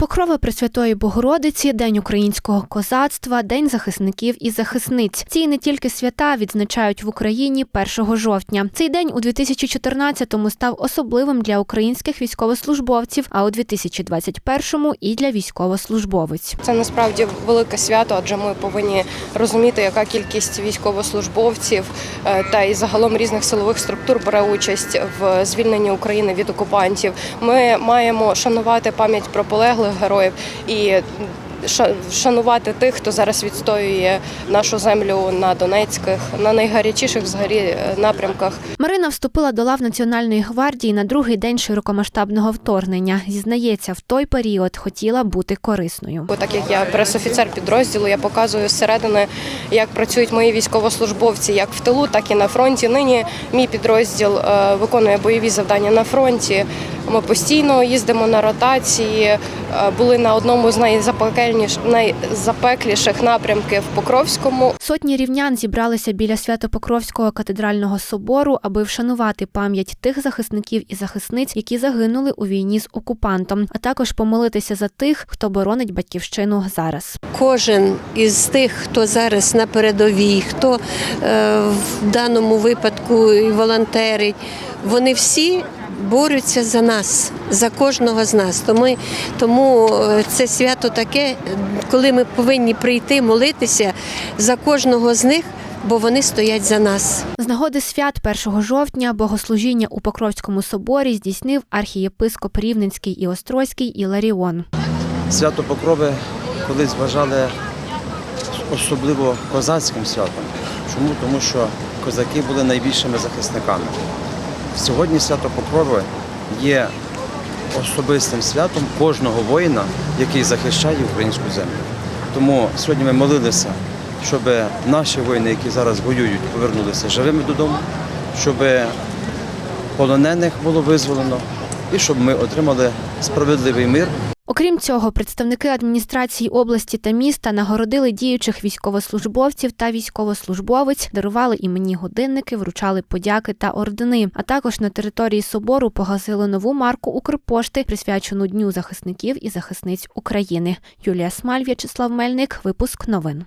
Покрова Пресвятої Богородиці, День українського козацтва, День захисників і захисниць. Ці не тільки свята відзначають в Україні 1 жовтня. Цей день у 2014-му став особливим для українських військовослужбовців, а у 2021-му і для військовослужбовиць. Це насправді велике свято, адже ми повинні розуміти, яка кількість військовослужбовців е, та і загалом різних силових структур бере участь в звільненні України від окупантів. Ми маємо шанувати пам'ять про полеглих героїв і шанувати тих, хто зараз відстоює нашу землю на Донецьких, на найгарячіших взагалі е, напрямках. Марина вступила до лав Національної гвардії на другий день широкомасштабного вторгнення. Зізнається, в той період хотіла бути корисною. Бо так як я пресофіцер підрозділу, я показую зсередини, як працюють мої військовослужбовці, як в тилу, так і на фронті. Нині мій підрозділ е, виконує бойові завдання на фронті. Ми постійно їздимо на ротації, були на одному з найзапекельніш, найзапекліших напрямків Покровському. Сотні рівнян зібралися біля Свято-Покровського катедрального собору, аби вшанувати пам'ять тих захисників і захисниць, які загинули у війні з окупантом, а також помолитися за тих, хто боронить батьківщину зараз. Кожен із тих, хто зараз на передовій, хто е, в даному випадку волонтерить, вони всі борються за нас, за кожного з нас. Тому, тому е, це свято таке, коли ми повинні прийти молитися за кожного з них, бо вони стоять за нас. З нагоди свят 1 жовтня богослужіння у Покровському соборі здійснив архієпископ Рівненський і Острозький Іларіон. Свято Покрови колись вважали особливо козацьким святом. Чому? Тому що козаки були найбільшими захисниками. Сьогодні свято Покрови є особистим святом кожного воїна, який захищає українську землю. Тому сьогодні ми молилися, щоб наші воїни, які зараз воюють, повернулися живими додому, щоб полонених було визволено і щоб ми отримали справедливий мир Окрім цього, представники адміністрації області та міста нагородили діючих військовослужбовців та військовослужбовиць, дарували іменні годинники, вручали подяки та ордени. А також на території собору погасили нову марку Укрпошти, присвячену Дню захисників і захисниць України. Юлія Смаль, В'ячеслав Мельник, випуск новин.